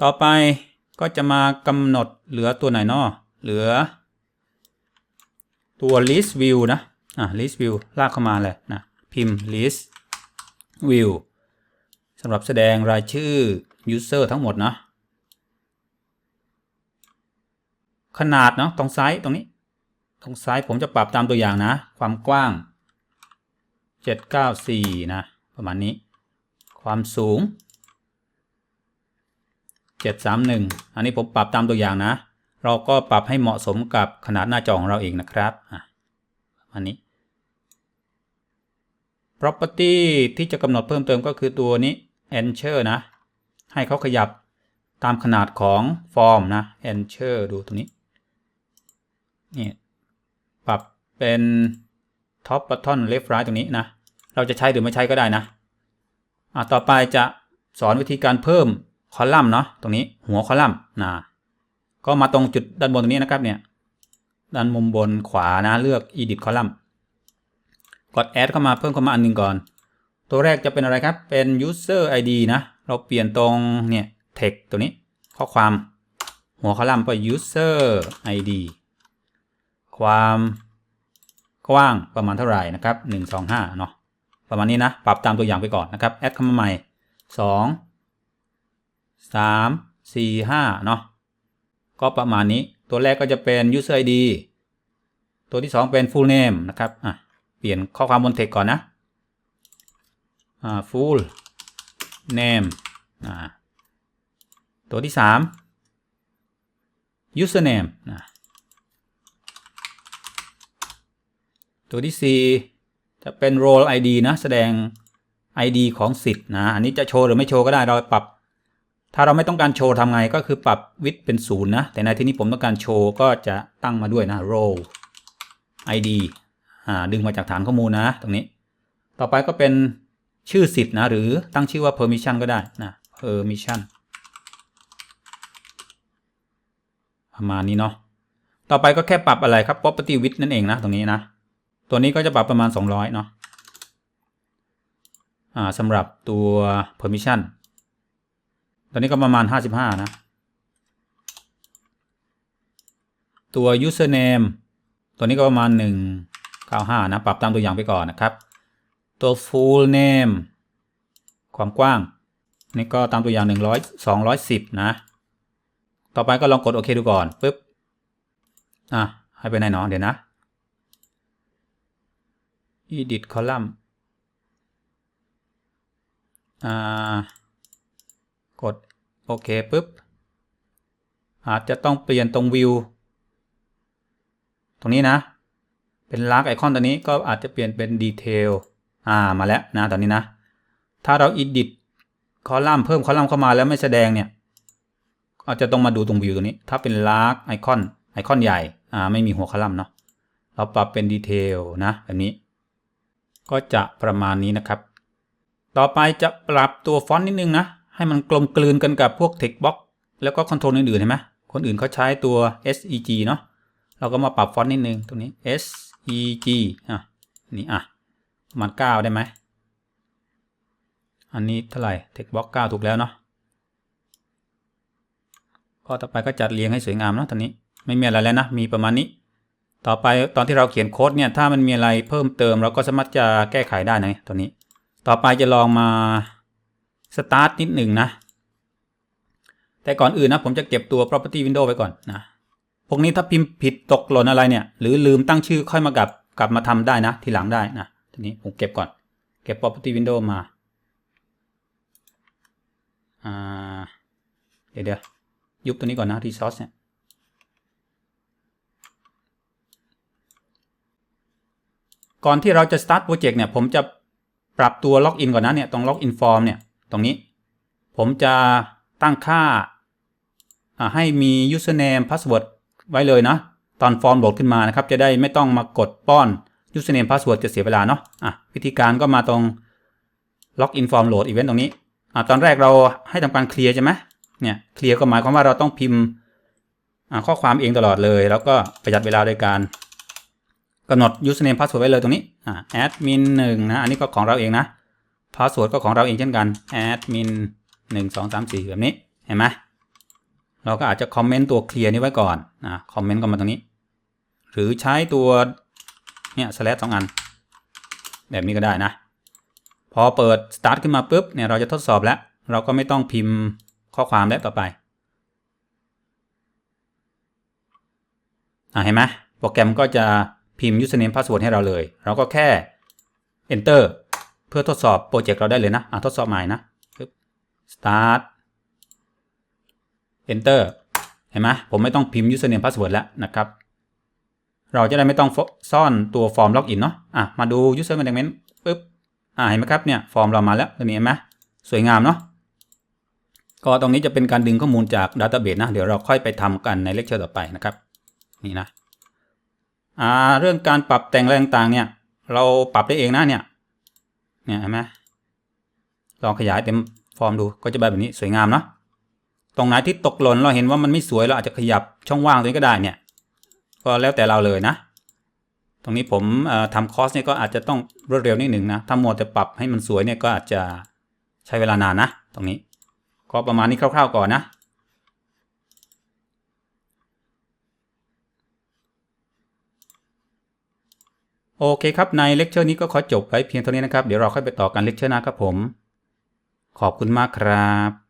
ต่อไปก็จะมากำหนดเหลือตัวไหนเนาะเหลือ ตัว list view นะ อะ list view ลากเข้ามาเลยนะ พิมพ์ list view สำหรับแสดงรายชื่อ user ทั้งหมดนะ ขนาดเนาะตรงไซส์ตรงนี้ ตรงซ้ายผมจะปรับตามตัวอย่างนะ ความกว้าง 794 นะ ประมาณนี้ ความสูง 731 อันนี้ผมปรับตามตัวอย่างนะ เราก็ปรับให้เหมาะสมกับขนาดหน้าจอของเราเองนะครับอะอันนี้ property ที่จะกำหนดเพิ่มเติมก็คือตัวนี้ ensure นะ ให้เขาขยับตามขนาดของฟอร์มนะ ensure ดูตรงนี้ นี่ ปรับเป็น top button left right ตรงนี้นะ เราจะใช้หรือไม่ใช้ก็ได้นะ อะ ต่อไปจะสอนวิธีการเพิ่ม คอลัมน์เนาะตรงนี้หัวคอลัมน์นะก็มาตรงจุดด้านบนตรงนี้นะครับเนี่ยด้านมุมบนขวานะเลือก edit column กด add เข้ามาเพิ่มเข้ามาอันหนึงก่อน ตัวแรกจะเป็นอะไรครับ เป็น user id นะ เราเปลี่ยนตรงเนี่ย text ตัวนี้ข้อความหัวคอลัมน์ไป user id ความกว้างประมาณเท่าไหร่นะครับ 125เนาะประมาณนี้นะ ปรับตามตัวอย่างไปก่อนนะครับ แอดเข้ามาใหม่ 2 3 4 5เนาะก็ประมาณนี้ตัวแรกก็จะเป็น user id ตัวที่ 2 เป็น full name นะครับอะเปลี่ยนข้อความบน text ก่อนนะอ่า full name อ่าตัวที่ 3 username นะตัวที่ 4 จะเป็น role id นะ แสดง id ของสิทธิ์นะ อันนี้จะโชว์หรือไม่โชว์ก็ได้ เราปรับ ถ้าเราไม่ต้องการโชว์ทำไงก็คือปรับวิดเป็นศูนย์นะ แต่ในที่นี้ผมต้องการโชว์ก็จะตั้งมาด้วยนะ role id อ่าดึงมาจากฐานข้อมูลนะตรงนี้ ต่อไปก็เป็นชื่อสิทธิ์นะ หรือตั้งชื่อว่า permission ก็ได้นะ permission ประมาณนี้เนาะ ต่อไปก็แค่ปรับอะไรครับ property width นั่นเองนะ ตรงนี้นะ ตัวนี้ก็จะปรับประมาณ 200 เนาะ อ่าสำหรับตัว permission ตัวนี้ก็ประมาณ 55 นะ ตัว username ตัวนี้ก็ประมาณ 195 นะ ปรับตามตัวอย่างไปก่อนนะครับ ตัว full name ความกว้าง นี่ก็ตามตัวอย่าง 100 210 นะ ต่อไปก็ลองกดโอเคดูก่อนปึ๊บ อะ ให้ไปไหนเนาะเดี๋ยวนะ edit column อ่า กดโอเคปุ๊บ อาจจะต้องเปลี่ยนตรงวิว ตรงนี้นะ เป็นลากไอคอนตัวนี้ก็อาจจะเปลี่ยนเป็นดีเทลอ่ามาแล้วนะตอนนี้นะ ถ้าเรา edit คอลัมน์เพิ่มคอลัมน์เข้ามาแล้วไม่แสดงเนี่ยอาจจะต้องมาดูตรงวิวตรงนี้ ถ้าเป็นลากไอคอนไอคอนใหญ่อ่าไม่มีหัวคอลัมน์เนาะเราปรับเป็นดีเทลนะแบบนี้ ก็จะประมาณนี้นะครับ ต่อไปจะปรับตัวฟอนต์นิดนึงนะ ให้มันกลมกลืนกันกับพวก text box แล้วก็คอนโทรลอื่นๆเห็นไหมคนอื่นเขาใช้ตัว SEG เนาะเราก็มาปรับฟอนต์นิดนึงตรงนี้ SEG อะนี่อะประมาณ9ได้ไหมอันนี้เท่าไหร่ text box 9ถูกแล้วเนาะก็ต่อไปก็จัดเรียงให้สวยงามเนาะตอนนี้ไม่มีอะไรแล้วนะ มีประมาณนี้ ต่อไปตอนที่เราเขียนโค้ดเนี่ย ถ้ามันมีอะไรเพิ่มเติม เราก็สามารถจะแก้ไขได้นะตัวนี้ ต่อไปจะลองมา สตาร์ทนิดหนึ่งนะ แต่ก่อนอื่นนะ ผมจะเก็บตัว property window ไว้ก่อนนะ พวกนี้ถ้าพิมพ์ผิดตกหล่นอะไรเนี่ย หรือลืมตั้งชื่อค่อยมากลับกลับมาทำได้นะ ทีหลังได้นะทีนี้ผมเก็บก่อน เก็บ property window มาอ่าเดี๋ยวเดี๋ยวยุบตัวนี้ก่อนนะ resource เนี่ยก่อนที่เราจะ start project เนี่ย ผมจะปรับตัว login ก่อนนะเนี่ย ตรง login form เนี่ย ตรงนี้ ผมจะตั้งค่าให้มี username password ไว้เลยนะ ตอนฟอร์มโหลดขึ้นมานะครับ จะได้ไม่ต้องมากดป้อน username password จะเสียเวลาเนาะอะวิธีการก็มาตรง login form load event ตรงนี้อะตอนแรกเราให้ทำการเคลียร์ใช่ไหมเนี่ยเคลียร์ก็หมายความว่าเราต้องพิมพ์ข้อความเองตลอดเลย แล้วก็ประหยัดเวลาโดยการกำหนด username password ไว้เลยตรงนี้อ่า admin 1นะ อันนี้ก็ของเราเองนะ password ก็ของเราเองเช่นกัน admin 1 2 3 4 แบบนี้ เห็นไหมเราก็อาจจะคอมเมนต์ตัวเคลียร์นี้ไว้ก่อนนะคอมเมนต์ก็มาตรงนี้ หรือใช้ตัวเนี่ย slash สองอัน แบบนี้ก็ได้นะ พอเปิด start ขึ้นมาปุ๊บเนี่ยเราจะทดสอบแล้ว เราก็ไม่ต้องพิมพ์ข้อความแล้วต่อไปอะเห็นไหมโปรแกรมก็จะพิมพ์ username password ให้เราเลย เราก็แค่ enter เพื่อทดสอบโปรเจกต์เราได้เลยนะอะทดสอบใหม่นะปึ๊บ start enter เห็นไหมผมไม่ต้องพิมพ์ username password แล้วนะครับ เราจะได้ไม่ต้องซ่อนตัวฟอร์มล็อกอินเนาะอะมาดู user management ปึ๊บอะเห็นไหมครับเนี่ยฟอร์มเรามาแล้วตรงนี้เห็นไหมสวยงามเนาะก็ตรงนี้จะเป็นการดึงข้อมูลจาก Database นะ เดี๋ยวเราค่อยไปทำกันในเลคเชอร์ต่อไปนะครับ นี่นะอ่าเรื่องการปรับแต่งอะไรต่างๆเนี่ย เราปรับได้เองนะเนี่ย เนี่ยเห็นไหมลองขยายเต็มฟอร์มดูก็จะแบบนี้สวยงามเนาะตรงไหนที่ตกหล่นเราเห็นว่ามันไม่สวยเราอาจจะขยับช่องว่างตรงนี้ก็ได้เนี่ย ก็แล้วแต่เราเลยนะ ตรงนี้ผมทำคอสเนี่ยก็อาจจะต้องรวดเร็วนิดหนึ่งนะถ้ามัวแต่ปรับให้มันสวยเนี่ยก็อาจจะใช้เวลานานนะ ตรงนี้ ก็ประมาณนี้คร่าวๆก่อนนะ โอเคครับ ในเลคเชอร์นี้ก็ขอจบไว้เพียงเท่านี้นะครับ เดี๋ยวเราค่อยไปต่อกันเลคเชอร์หน้าครับผม ขอบคุณมากครับ